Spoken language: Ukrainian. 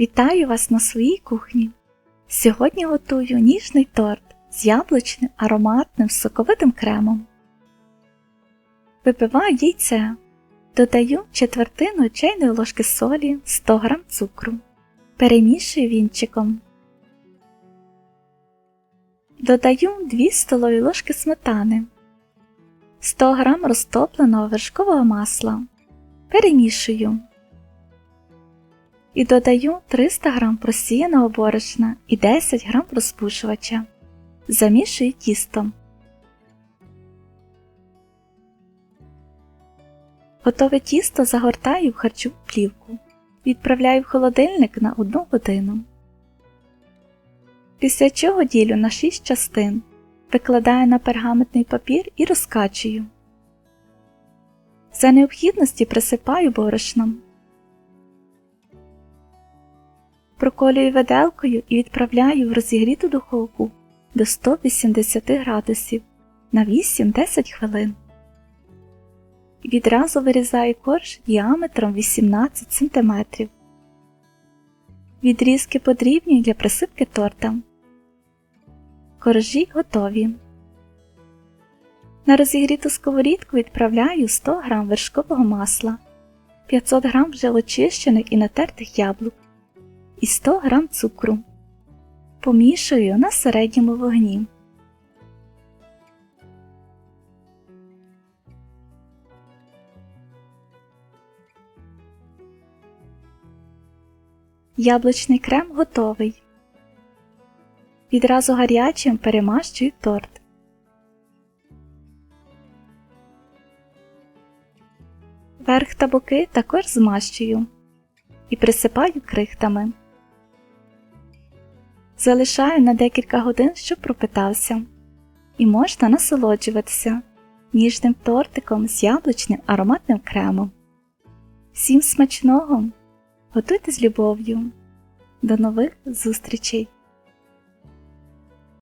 Вітаю вас на своїй кухні. Сьогодні готую ніжний торт з яблучним ароматним соковитим кремом. Випиваю яйце. Додаю четвертину чайної ложки солі 100 г цукру. Перемішую вінчиком. Додаю 2 столові ложки сметани, 100 г розтопленого вершкового масла. Перемішую. І додаю 300 г просіяного борошна і 10 г розпушувача. Замішую тістом. Готове тісто загортаю в харчову плівку. Відправляю в холодильник на 1 годину. Після чого ділю на 6 частин. Викладаю на пергаментний папір і розкачую. За необхідності присипаю борошном. Проколюю виделкою і відправляю в розігріту духовку до 180 градусів на 8-10 хвилин. Відразу вирізаю корж діаметром 18 см. Відрізки подрібні для присипки торта. Коржі готові. На розігріту сковорідку відправляю 100 г вершкового масла, 500 г вже очищених і натертих яблук і 100 г цукру. Помішую на середньому вогні. Яблучний крем готовий. Відразу гарячим перемащую торт. Верх та боки також змащую і присипаю крихтами. Залишаю на декілька годин, щоб пропитався, і можна насолоджуватися ніжним тортиком з яблучним ароматним кремом. Всім смачного! Готуйте з любов'ю! До нових зустрічей!